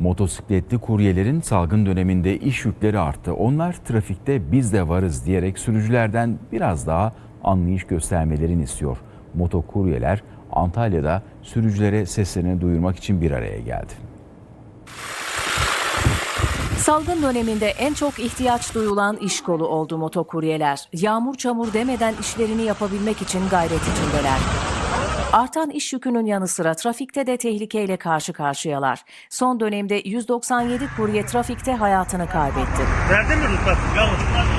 Motosikletli kuryelerin salgın döneminde iş yükleri arttı. Onlar trafikte biz de varız diyerek sürücülerden biraz daha anlayış göstermelerini istiyor. Motokuryeler Antalya'da sürücülere seslerini duyurmak için bir araya geldi. Salgın döneminde en çok ihtiyaç duyulan iş kolu oldu motokuryeler. Yağmur çamur demeden işlerini yapabilmek için gayret içindeler. Artan iş yükünün yanı sıra trafikte de tehlikeyle karşı karşıyalar. Son dönemde 197 kurye trafikte hayatını kaybetti. Verdin mi ruhsat?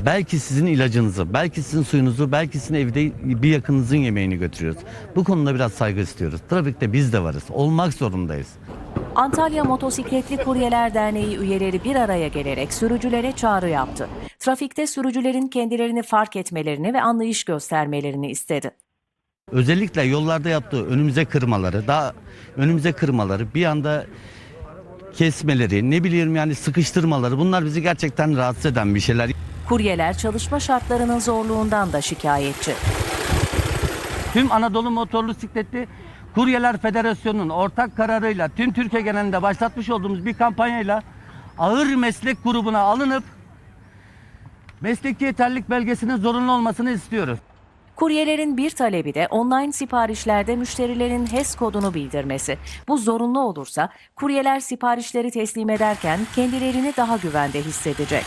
Belki sizin ilacınızı, belki sizin suyunuzu, belki sizin evde bir yakınınızın yemeğini götürüyoruz. Bu konuda biraz saygı istiyoruz. Trafikte biz de varız. Olmak zorundayız. Antalya Motosikletli Kuryeler Derneği üyeleri bir araya gelerek sürücülere çağrı yaptı. Trafikte sürücülerin kendilerini fark etmelerini ve anlayış göstermelerini istedi. Özellikle yollarda yaptığı önümüze kırmaları, daha önümüze kırmaları, bir anda kesmeleri, ne bileyim yani sıkıştırmaları bunlar bizi gerçekten rahatsız eden bir şeyler. Kuryeler çalışma şartlarının zorluğundan da şikayetçi. Tüm Anadolu Motorlu Sikletli Kuryeler Federasyonu'nun ortak kararıyla tüm Türkiye genelinde başlatmış olduğumuz bir kampanyayla ağır meslek grubuna alınıp mesleki yeterlilik belgesinin zorunlu olmasını istiyoruz. Kuryelerin bir talebi de online siparişlerde müşterilerin HES kodunu bildirmesi. Bu zorunlu olursa kuryeler siparişleri teslim ederken kendilerini daha güvende hissedecek.